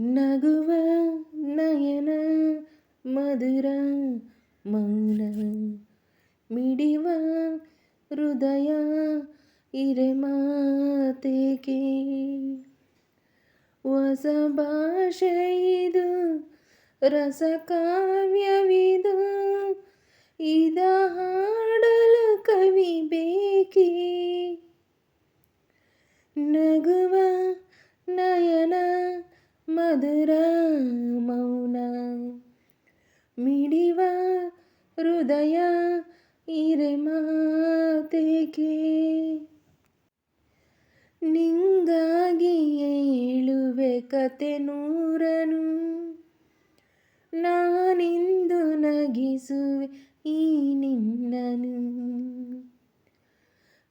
ನಗುವ ನಯನ ಮಧುರ ಮೌನ ಮಿಡಿವ ಹೃದಯ ಇರೆ ಮಾತೇಕೆ ಹೊಸ ಭಾಷೆ ಇದು ರಸ ಕಾವ್ಯವಿದು ಇದ ಹಾಡಲು ಕವಿ ಬೇಕೇ ಮಧುರ ಮೌನ ಮಿಡಿವ ಹೃದಯ ಇರೆ ಮಾತೇಕೆ ನಿಂಗಾಗಿ ಹೇಳುವೆ ಕತೆ ನೂರನು ನಾನಿಂದು ನಗಿಸುವೆ ಈ ನಿನ್ನನು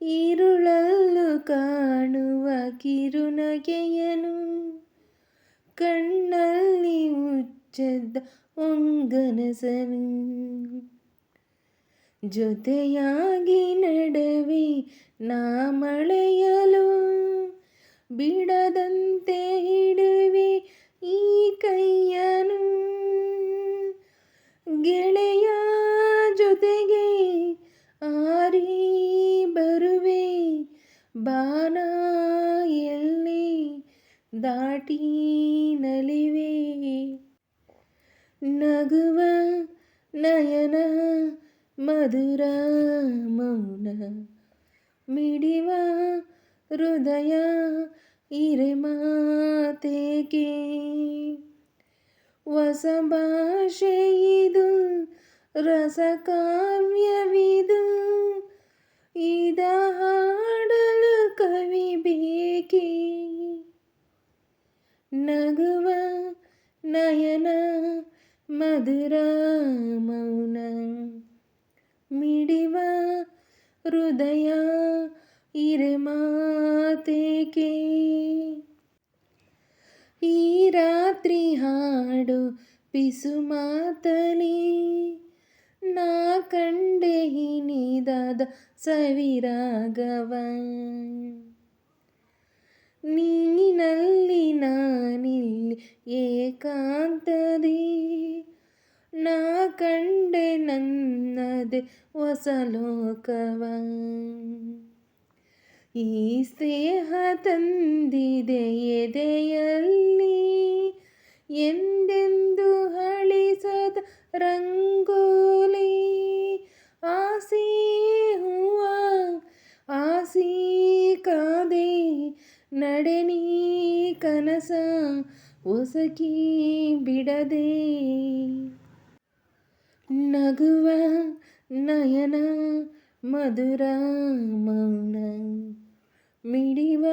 ഇരുളല്ലു ಕಾಣುವ ಕಿರುನಗೆಯನು ಕಣ್ಣಲ್ಲಿ ಮುಚ್ಚದ ಒಂಗನಸನು ಜೊತೆಯಾಗಿ ನಡವಿ ನಾ ಮಳೆಯಲು ಬಿಡದಂತೆ ಹಿಡುವೆ ಈ ಕೈಯನು ಗೆಳೆಯ ದಾಟಿ ನಲಿವೆ ನಗುವ ನಯನ ಮಧುರ ಮೌನ ಮಿಡಿವ ಹೃದಯ ಇರೆ ಮಾತೇಕೆ ಹೊಸ ಭಾಷೆ ಇದು ರಸ ಕಾವ್ಯವಿದು ಇದ ಹಾಡಲು ಕವಿ ಬೇಕೇ ನಗುವ ನಯನ ಮಧುರ ಮೌನ ಮಿಡಿವ ಹೃದಯ ಇರೆ ಮಾತೇಕೆ? ಈ ರಾತ್ರಿ ಹಾಡು ಪಿಸು ಮಾತಲಿ, ನಾ ಕಂಡೆ ಹಿನಿದಾದ ಸವಿರಾಗವ ನೀನಲ್ಲಿ ನಾನಿಲ್ಲಿ ಏಕಾಂತದಿ ನನ್ನದೆ ಹೊಸ ಲೋಕವ. ಈ ಸ್ನೇಹ ತಂದಿದೆ ಎದೆಯಲ್ಲಿ, ಎಂದೆಂದು ಹಳಿಸದ ರಂಗೋಲಿ. ಆಸಿ ಹೂವ, ಆಸಿ ಕಾದೆ ನಡೆನಿ ಕನಸ, ಒಸಕಿ ಬಿಡದೆ. ನಗುವ ನಯನ ಮಧುರ ಮೌನ. ಮಿಡಿವ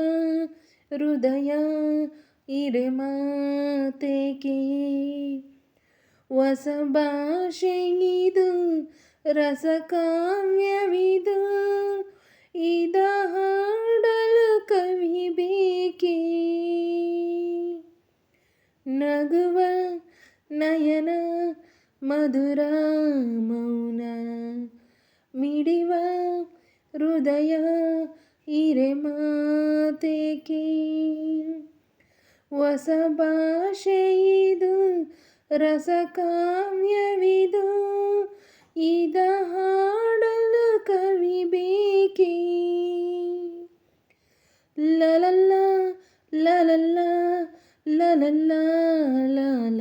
ಹೃದಯ ಇರೆ ಮಾತೇಕೆ? ಹೊಸ ಭಾಷೆಗಿದು ರಸ ಕಾವ್ಯವಿದು ಇದ ಮಧುರ ಮೌನ ಮಿಡಿವ ಹೃದಯ ಇರೆ ಮಾತೇಕೆ? ಹೊಸ ಭಾಷೆ ಇದು ರಸಕಾವ್ಯವಿದು ಇದ ಹಾಡಲು ಕವಿ ಬೇಕೇ? ಲಲಲ್ಲ ಲಲಲ್ಲ ಲಲಲ್ಲ ಲಾಲ